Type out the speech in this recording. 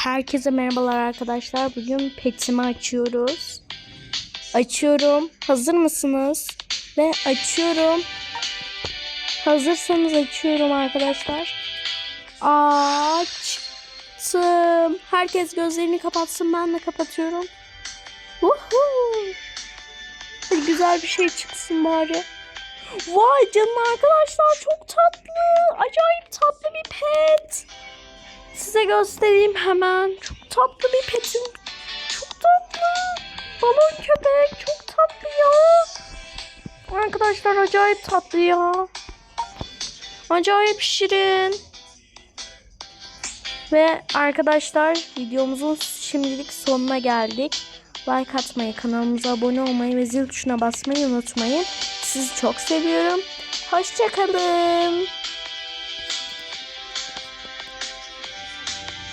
Herkese merhabalar arkadaşlar. Bugün petimi açıyoruz. Açıyorum. Hazır mısınız? Ve açıyorum. Hazırsanız açıyorum arkadaşlar. Açtım. Herkes gözlerini kapatsın. Ben de kapatıyorum. Woohoo! Güzel bir şey çıksın bari. Vay canına arkadaşlar çok tatlı. Size göstereyim hemen. Çok tatlı bir petim. Çok tatlı. Balon köpek çok tatlı ya. Arkadaşlar acayip tatlı ya. Acayip şirin. Ve arkadaşlar videomuzun şimdilik sonuna geldik. Like atmayı, kanalımıza abone olmayı ve zil tuşuna basmayı unutmayın. Sizi çok seviyorum. Hoşçakalın.